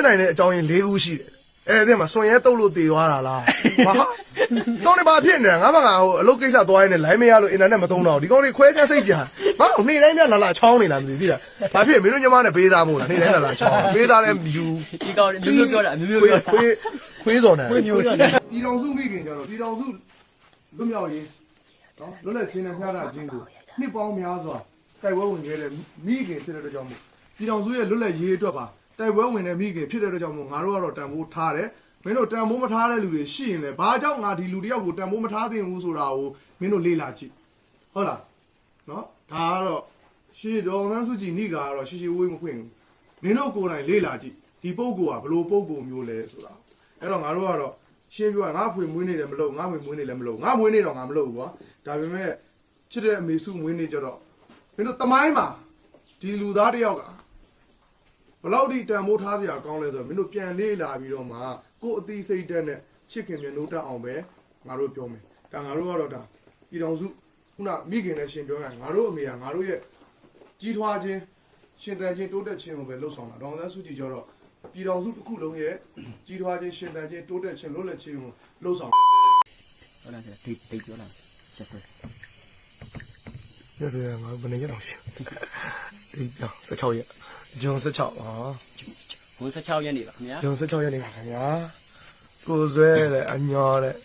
ဖြစ်နိုင်တဲ့အကြောင်းရင်း၄ခုရှိတယ်အဲ့ဒီမှာစွန်ရဲတုတ်လို့တည်သွားတာလားဟာတော့နေပါဖြစ်နေတာငါမှငါဟိုအလုပ်ကိစ္စသွားရင်းနဲ့ line မရလို့အင်တာနက်မသုံးတော့ဒီကောင်တွေခွဲချစိတ်ကြငါနေ့တိုင်းညလာလာချောင်းနေလားမသိသေးလားဘာဖြစ်မင်းတို့ညီမနဲ့ပေးသားမို့လားနေ့တိုင်းလာလာချောင်းပေးသားလည်းယူဒီကောင်မျိုးမျိုးပြောတာမျိုးမျိုးပြောတာခွေးခွေးစော်နေခွေးမျိုးပြောတာပြည်တော်စုမိခင်ကြတော့ပြည်တော်စုလွတ်မြောက်ရေးနော်လွတ်လပ်ခြင်းနဲ့ဖျားတာခြင်းကိုနှစ်ပေါင်းများစွာတိုက်ပွဲဝင်ခဲ့တဲ့မိခင်ဖြစ်တဲ့အတွက်ကြောင့်မို့ပြည်တော်စုရဲ့လွတ်လပ်ရေးအတွက်ပါ တိုက်ပွဲဝင်တဲ့မိခင်ဖြစ်တဲ့အတွက်ကြောင့်မို့ငါတို့ကတော့တန်ဖိုးထားတယ်မင်းတို့တန်ဖိုးမထားတဲ့လူတွေရှိရင်လည်းဘာကြောင့်ငါဒီလူတယောက်ကိုတန်ဖိုးမထားသင့်ဘူးဆိုတာကိုမင်းတို့လေ့လာကြည့်ဟုတ်လားနော်ဒါကတော့ရှေ့တော်ငန်းစုကြည်နိကတော့ရှေ့ရှေ့ဝေးမခွင့်ဘူးမင်းတို့ကိုယ်တိုင်လေ့လာကြည့်ဒီပုံကောကဘလို့ပုံကောမျိုးလဲဆိုတာအဲ့တော့ငါတို့ကတော့ရှင်းပြောရင်ငါဖွေမွေးနေတယ်မလို့ငါဖွေမွေးနေလည်းမလို့ငါမွေးနေတော့ငါမလို့ဘူးကွာဒါပေမဲ့ချစ်တဲ့အမေစုမွေးနေကြတော့မင်းတို့တမိုင်းမှာဒီလူသားတစ်ယောက်က ဘလောက်ဒီတန်မိုးထားစရာကောင်းလဲဆိုတော့မင်းတို့ပြန်လေးလာပြီးတော့မှကိုယ်အသိစိတ်တက်နဲ့ချစ်ခင်မြတ်လို့တက်အောင်ပဲငါတို့ပြောမယ်ဒါငါတို့ကတော့ဒါပြည်တော်စုခုနမိခင်နဲ့ရှင်ပြောရင်ငါတို့အမေကငါတို့ရဲ့ကြီးထွားခြင်းရှင်သန်ခြင်းတိုးတက်ခြင်းကိုပဲလှုပ်ဆောင်တာဒေါအောင်ဆန်းစုကြည်ကျတော့ပြည်တော်စုတစ်ခုလုံးရဲ့ကြီးထွားခြင်းရှင်သန်ခြင်းတိုးတက်ခြင်းလွတ်လပ်ခြင်းကိုလှုပ်ဆောင်ဟုတ်လားဒီဒီပြောတာချက်စရစရငါဘယ်နေရတော့ရှိဒီပြော16ရက် ဂျွန်16ဟာဝန်16ရက်နေပါခင်ဗျာဂျွန်16ရက်နေပါခင်ဗျာကိုဆွဲတဲ့အညောတဲ့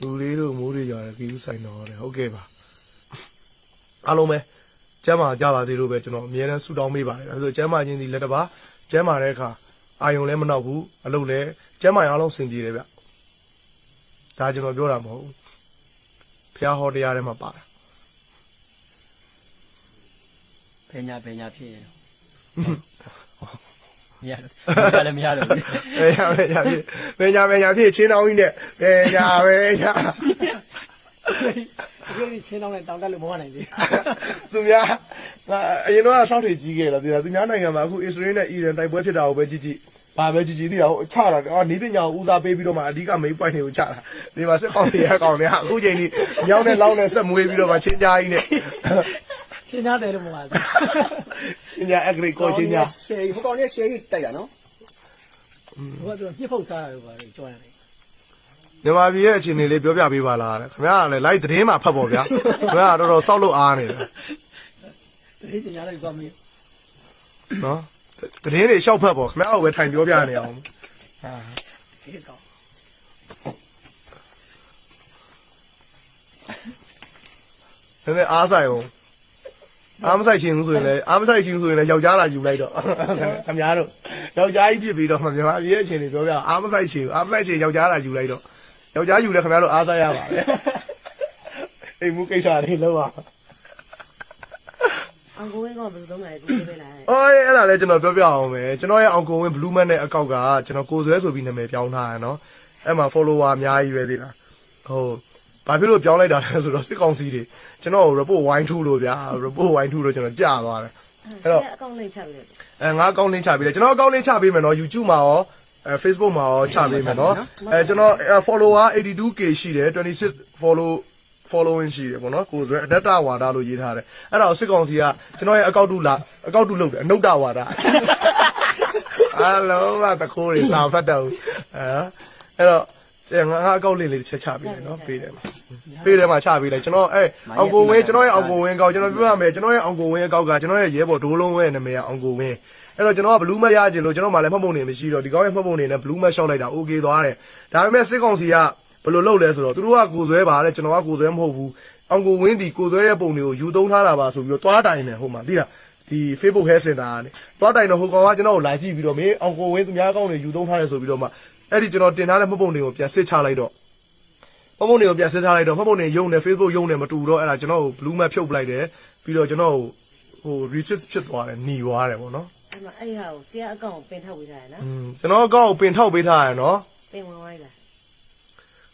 လူလေးတို့မိုးတွေကြတယ်ခီးဆိုင်တော်တဲ့ဟုတ်ကဲ့ပါအားလုံးပဲကျမ်းမာကြပါစေလို့ပဲကျွန်တော်အမြဲတမ်းဆုတောင်းပေးပါတယ်အဲဆိုကျမ်းမာခြင်းဒီလက်တစ်ပါကျမ်းမာတဲ့အခါအာယုံလည်းမနှောက်ဘူးအလုပ်လည်းကျမ်းမာရအောင်လုံးစင်ပြေတယ်ဗျဒါကျွန်တော်ပြောတာမဟုတ်ဘူးဖះဟောတရားထဲမှာပါတာ ဘယ်ညာဘယ်ညာဖြစ်ရင်မရတော့လည်းမရတော့ဘူးဘယ်ညာဘယ်ညာဖြစ်ဘယ်ညာဘယ်ညာဖြစ်ချင်းတောင်းကြီးနဲ့ဘယ်ညာဘယ်ညာဒီလိုချင်းတောင်းနဲ့တောင်းတက်လို့မဟုတ်နိုင်သေးသူများငါအရင်တော့စောင့်ထေကြီးခဲ့လားသူများသူများနိုင်ငံမှာအခုအစ္စရေးနဲ့အီရန်တိုက်ပွဲဖြစ်တာကိုပဲကြည့်ကြည့်ဘာပဲကြည့်ကြည့်သိတာဟိုချတာအော်နီးပညာကိုဦးစားပေးပြီးတော့မှအဓိက main point တွေကိုချတာဒီမှာစစ်ကောင်တွေရကောင်တွေဟာအခုချိန်ကြီးညောင်းနဲ့လောင်းနဲ့ဆက်မွေးပြီးတော့မှချင်းကြားကြီးနဲ့ ချင်းသားတယ်လို့မဟုတ်ဘူးချင်းကြားအဂရိကိုချင်းကြားရှယ်ဟိုကောင်ကြီးရှယ်ကြီးတိုက်တာနော်ဟိုကသူညှစ်ဖုတ်စားရတယ်ပါလေကြောရတယ်မြန်မာပြည်ရဲ့အခြေအနေလေးပြောပြပေးပါလားခင်ဗျားကလည်း live သတင်းမှာဖတ်ပေါ့ဗျာခင်ဗျားကတော်တော်စောက်လို့အားနေတာတတိကျညာလိုက်သွားမေးနော်သတင်းတွေရှောက်ဖတ်ပေါ့ခင်ဗျားကပဲထိုင်ပြောပြနေအောင်ဟာဒီကောင်းနည်းနည်းအားဆိုင်အောင် အားမဆိုင်ချင်ဘူးဆိုရင်လည်းအားမဆိုင်ချင်ဘူးဆိုရင်လည်းယောက်ျားလာယူလိုက်တော့ခင်ဗျားတို့ယောက်ျားကြီးဖြစ်ပြီးတော့မှမြန်မာပြည်ရဲ့အခြေအနေပြောပြအားမဆိုင်ချင်ဘူးအားမဆိုင်ချင်ယောက်ျားလာယူလိုက်တော့ယောက်ျားယူလဲခင်ဗျားတို့အားဆိုင်ရပါပဲအိမ်မှုကိစ္စတွေလောက်ပါအောင်ကိုဝင်းကဘယ်လိုလုပ်လဲဒီလိုပဲလားအော်အဲ့ဒါလည်းကျွန်တော်ပြောပြအောင်ပဲကျွန်တော်ရဲ့အောင်ကိုဝင်း blue man နဲ့အကောက်ကကျွန်တော်ကိုဆွဲဆိုပြီးနာမည်ပြောင်းထားရနော်အဲ့မှာ follower အများကြီးပဲသေးလားဟို ဘာဖြစ်လို့ပြောင်းလိုက်တာလဲဆိုတော့စစ်ကောင်စီတွေကျွန်တော် report ဝိုင်းထူလို့ဗျာ report ဝိုင်းထူလို့ကျွန်တော်ကြာသွားတယ်အဲ့တော့အကောင့်လိမ့်ချက်လို့အဲငါအကောင့်လင်းချပေးတယ်ကျွန်တော်အကောင့်လင်းချပေးမယ်နော် YouTube မှာရောအဲ Facebook မှာရောချပေးမယ်နော်အဲကျွန်တော်အဲ follower 82k ရှိတယ်26 follow following ရှိတယ်ပေါ့နော်ကိုယ်ဆိုအနတ္တဝါဒလို့ရေးထားတယ်အဲ့ဒါကိုစစ်ကောင်စီကကျွန်တော်ရဲ့အကောင့်တူလာအကောင့်တူလုပ်တယ်အနုတ္တဝါဒအားလုံးကတခိုးတွေစာဖတ်တော့အဲအဲ့တော့ အဲငါငါအကောင့်လေးလေးတစ်ချက်ချပေးတယ်နော်ပေးတယ်မှာပေးတယ်မှာချပေးလိုက်ကျွန်တော်အဲအောင်ကိုဝင်းကျွန်တော်ရဲ့အောင်ကိုဝင်းကောက်ကျွန်တော်ပြောရမယ်ကျွန်တော်ရဲ့အောင်ကိုဝင်းအကောက်ကကျွန်တော်ရဲ့ရဲဘော်ဒိုးလုံးဝင်းရဲ့နာမည်ကအောင်ကိုဝင်း အဲ့တော့ကျွန်တော်ကဘလူးမတ်ရခြင်းလို့ကျွန်တော်မှလည်းမှတ်ပုံနေမရှိတော့ဒီကောင်းရဲ့မှတ်ပုံနေနဲ့ဘလူးမတ်ရှောက်လိုက်တာโอเคသွားတယ်ဒါပေမဲ့စစ်ကောင်စီကဘယ်လိုလုပ်လဲဆိုတော့သူတို့ကကိုဆွဲပါတဲ့ကျွန်တော်ကကိုဆွဲမဟုတ်ဘူးအောင်ကိုဝင်းဒီကိုဆွဲရဲ့ပုံတွေကိုယူသုံးထားတာပါဆိုပြီးတော့တွားတိုင်တယ်ဟိုမှာသိလားဒီ Facebook Health Center ကနေတွားတိုင်တော့ဟိုကောင်ကကျွန်တော်ကိုလာကြည့်ပြီးတော့မင်းအောင်ကိုဝင်းသူများကောင်းတွေယူသုံးထားတယ်ဆိုပြီးတော့မှ အဲ့ဒီကျွန်တော်တင်ထားတဲ့မှတ်ပုံတွေကိုပြန်စစ်ချလိုက်တော့မှတ်ပုံတွေကိုပြန်စစ်ချလိုက်တော့မှတ်ပုံတွေယုံတယ် Facebook ယုံတယ်မတူတော့အဲ့ဒါကျွန်တော်ကို blue map ဖြုတ်ပလိုက်တယ်ပြီးတော့ကျွန်တော်ကိုဟို retreat ဖြစ်သွားတယ်หนีသွားတယ်ပေါ့နော်အဲ့မှာအဲ့ဟာကိုဆရာအကောင့်ကိုပင်ထောက်ပေးထားရနော်ကျွန်တော်အကောင့်ကိုပင်ထောက်ပေးထားရနော်ပင်ဝင်သွားလိုက်လား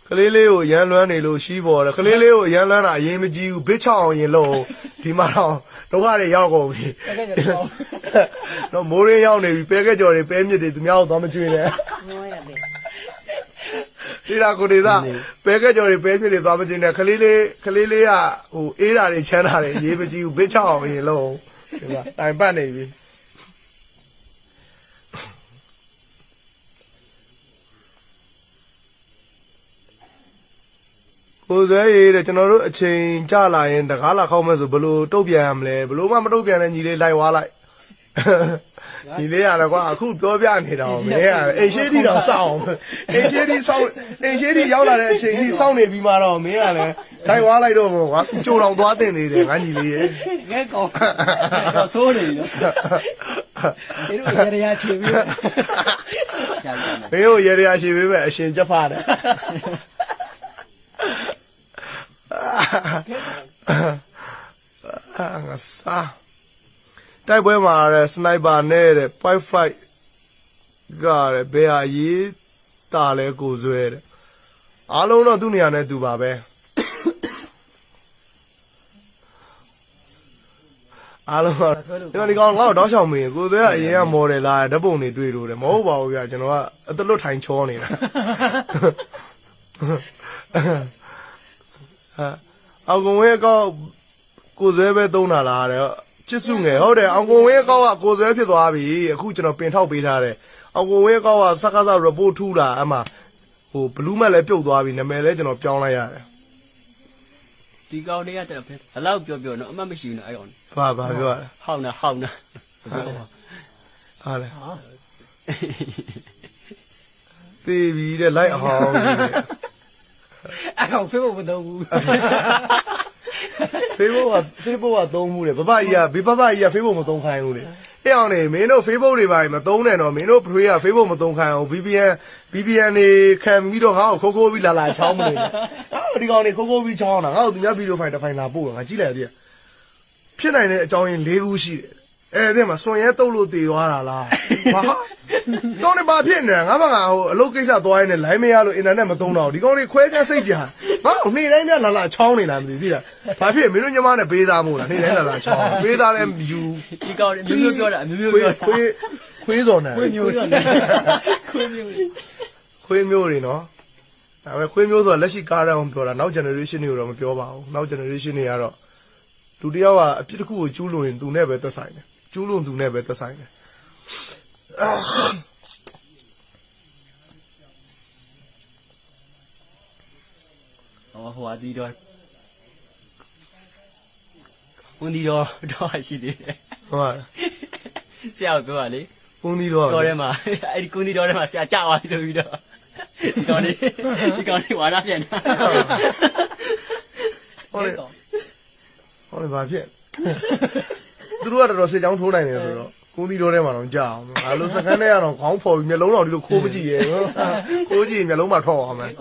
ကလေးလေးကိုရမ်းလွမ်းနေလို့ရှိပေါ်တယ်ကလေးလေးကိုရမ်းလွမ်းတာအရင်မကြည့်ဘူးဘစ်ချောက်အောင်ရင်လို့ဒီမှာတော့ဒုက္ခတွေရောက်ကုန်ပြီတော့မိုးရင်းရောက်နေပြီပဲကဲကြော်တွေပဲမြစ်တွေသူများတို့သွားမကျွေးနဲ့ အေးဒါကိုနေသားပဲကကြော်တွေပဲမြစ်တွေသွားမကျင်နဲ့ခလေးလေးခလေးလေးကဟိုအေးဓာတွေချမ်းဓာတွေရေးမကြည့်ဘူးဘစ်ချောက်အောင်ရင်လုံးဒီမှာတိုင်ပတ်နေပြီကိုယ်ဆွဲရည်တဲ့ကျွန်တော်တို့အချိန်ကြလာရင်တကားလာခေါက်မဲ့ဆိုဘလို့တုတ်ပြန်ရမလဲဘလို့မှမတုတ်ပြန်တဲ့ညီလေးလိုက်ဝါလိုက် ညီလေးရတယ်ကွာအခုပြောပြနေတာမင်းကအိမ်ရှိတီတော့စောင့်အိမ်ရှိတီစောင့်အိမ်ရှိတီရောက်လာတဲ့အချိန်ကြီးစောင့်နေပြီးမှတော့မင်းကလည်းလိုက်သွားလိုက်တော့ကွာကြိုတော်သွားတင်နေတယ်ငါညီလေးရဲ့ငဲကောင်းတော့ဆိုးနေပြီနော်ဒီလိုရရချေပြီးကြာကြာနာမင်းကိုရေရရှိပေးမယ်အရှင်ချက်ဖားတယ်အာငါစား တိုက်ပွဲမှာတဲ့စနိုက်ပါနဲ့တဲ့5 5ကတဲ့ဘယ်ဟာရေးတာလဲကိုဆွဲတဲ့အားလုံးတော့သူ့နေရာနဲ့သူပါပဲအားလုံးတော့ဒီကောင်ဒီကောင်ငါ့ကိုတောက်ချောင်မင်းကိုဆွဲကအရင်ကမော်ဒယ်လာဓာတ်ပုံတွေတွေ့လို့တယ်မဟုတ်ပါဘူးဗျာကျွန်တော်ကအတလွတ်ထိုင်ချောနေတာဟာအောင်ကုန်ဝဲကောက်ကိုဆွဲပဲသုံးတာလားတဲ့ ချစ်စုငယ်ဟုတ်တယ်အောင်ကုန်ဝဲကောက်ကကိုဆွဲဖြစ်သွားပြီအခုကျွန်တော်ပင်ထောက်ပေးထားတယ်အောင်ကုန်ဝဲကောက်ကစကားစား report ထူတာအမှဟိုဘလူးမက်လည်းပြုတ်သွားပြီနာမည်လည်းကျွန်တော်ပြောင်းလိုက်ရတယ်ဒီကောင်တွေကတဲ့ဘယ်လောက်ပြောပြောနော်အမှတ်မရှိဘူးနော်အဲ့ကောင်ဘာဘာပြောရလဲဟောင်းနေဟောင်းနေပြောပါဟာလေတေးပြီတဲ့လိုက်အောင်ကြီးတဲ့အဲ့ကောင်ဖေးဖို့မတော့ဘူး Facebook က Facebook ကသုံးမှုတယ်ဘဘကြီးကဘဘဘကြီးက Facebook မသုံးခိုင်းဘူးလေအဲ့အောင်နေမင်းတို့ Facebook တွေပါမသုံးနဲ့တော့မင်းတို့ဖွေးက Facebook မသုံးခိုင်းအောင် VPN VPN တွေခံပြီးတော့ငါ့ကိုခိုးခိုးပြီးလာလာချောင်းမနေနဲ့အော်ဒီကောင်နေခိုးခိုးပြီးချောင်းတာငါ့ကိုသူများဗီဒီယိုဖိုင်တစ်ဖိုင်လာပို့တာငါကြည့်လိုက်ရသေးတယ်ဖြစ်နိုင်တဲ့အကြောင်းရင်း၄ခုရှိတယ်အဲ့ဒီမှာစွန်ရဲတုတ်လို့တည်သွားတာလားဟာတော့နေပါဖြစ်နေတာငါမငါဟိုအလုပ်ကိစ္စသွားရင်းနဲ့ line မရလို့ internet မသုံးတော့ဒီကောင်တွေခွဲခြားစိတ်ပြငါ့ ကိုနေ့တိုင်းများလာလာချောင်းနေတာမသိသိလားဘာဖြစ်မင်းတို့ညီမနဲ့ပေးသားမို့လားနေ့တိုင်းလာလာချောင်းပေးသားလည်းယူဒီကောင်တွေမျိုးမျိုးပြောတာမျိုးမျိုးပြောတာခွေးခွေးစော်နေခွေးမျိုးတော့ခွေးမျိုးခွေးမျိုးတွေနော်ဒါပေမဲ့ခွေးမျိုးဆိုတာလက်ရှိကားရအောင်ပြောတာနောက် generation တွေကိုတော့မပြောပါဘူးနောက် generation တွေကတော့လူတစ်ယောက်ကအပြစ်တစ်ခုကိုကျူးလွန်ရင်သူနဲ့ပဲသက်ဆိုင်တယ်ကျူးလွန်သူနဲ့ပဲသက်ဆိုင်တယ် ဟောဟိုအဒီတော့ဝန်ဒီတော့တော့ရှိသေးတယ်ဟုတ်ပါလားဆရာကပြောတာလေပုံသီးတော့တော်ထဲမှာအဲ့ဒီကွန်ဒီတော်ထဲမှာဆရာကြသွားပြီဆိုပြီးတော့ဒီကောင်လေးဒီကောင်လေးဝါရပြန်တာဟုတ်လေဟုတ်လေဘာဖြစ်သူတို့ကတော်တော်စေချောင်းထိုးနိုင်တယ်ဆိုတော့ကုန်းသီးတော်ထဲမှာတော့ကြာအောင်ငါလိုစကန်ထဲကတော့ခေါင်းဖော်ပြီးမျက်လုံးတော်ဒီလိုခိုးမကြည့်ရဲခိုးကြည့်ရင်မျက်လုံးမှာထောက်အောင်မယ်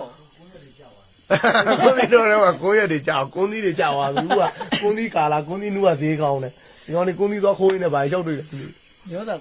ကုန်းသီးတော်ထဲမှာကိုရက်တွေကြာကုန်းသီးတွေကြာသွားပြီကကုန်းသီးကာလာကုန်းသီးနူးကဈေးကောင်းတယ်ဒီကောင်နေကုန်းသီးသွားခိုးရင်းနဲ့ဘာလျှောက်တွေ့တယ်ညောတာ